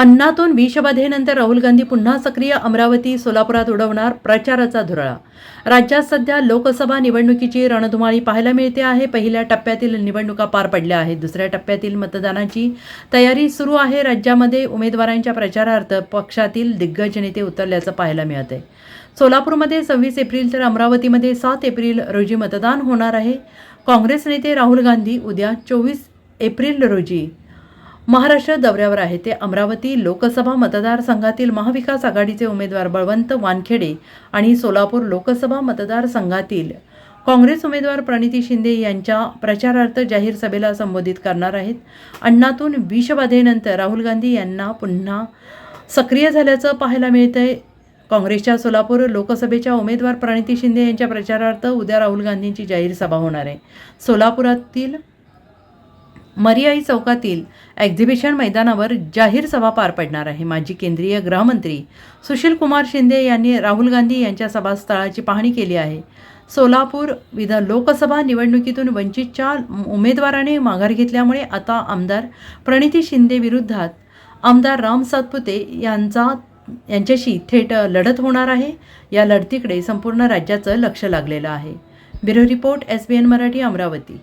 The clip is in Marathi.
अन्नातून विषबाधेनंतर राहुल गांधी पुन्हा सक्रिय अमरावती सोलापुरात उडवणार प्रचाराचा धुरळा. राज्यात सध्या लोकसभा निवडणुकीची रणधुमाळी पाहायला मिळते आहे. पहिल्या टप्प्यातील निवडणुका पार पडल्या आहेत. दुसऱ्या टप्प्यातील मतदानाची तयारी सुरू आहे. राज्यामध्ये उमेदवारांच्या प्रचारार्थ पक्षातील दिग्गज नेते उतरल्याचं पाहायला मिळत आहे सोलापूरमध्ये सव्वीस एप्रिल तर अमरावतीमध्ये सात एप्रिल रोजी मतदान होणार आहे. काँग्रेस नेते राहुल गांधी उद्या चोवीस एप्रिल रोजी महाराष्ट्र दौऱ्यावर आहे ते अमरावती लोकसभा मतदारसंघातील महाविकास आघाडीचे उमेदवार बळवंत वानखेडे आणि सोलापूर लोकसभा मतदारसंघातील काँग्रेस उमेदवार प्रणिती शिंदे यांच्या प्रचारार्थ जाहीर सभेला संबोधित करणार आहेत. अण्णातून विषबाधेनंतर राहुल गांधी यांना पुन्हा सक्रिय झाल्याचं पाहायला मिळतंय. काँग्रेसच्या सोलापूर लोकसभेच्या उमेदवार प्रणिती शिंदे यांच्या प्रचारार्थ उद्या राहुल गांधींची जाहीर सभा होणार आहे. सोलापुरातील मरियाई चौकातील एक्झिबिशन मैदानावर जाहीर सभा पार पडणार आहे. माजी केंद्रीय गृहमंत्री सुशील कुमार शिंदे यांनी राहुल गांधी यांच्या सभास्थळाची पाहणी केली आहे. सोलापूर विधान लोकसभा निवडणुकीतून वंचितच्या उमेदवाराने माघार घेतल्यामुळे आता आमदार प्रणिती शिंदे विरुद्धात आमदार राम सातपुते यांचा यांच्याशी थेट लढत होणार आहे. या लढतीकडे संपूर्ण राज्याचं लक्ष लागलेलं आहे. Bureau report S B N Marathi Amravati.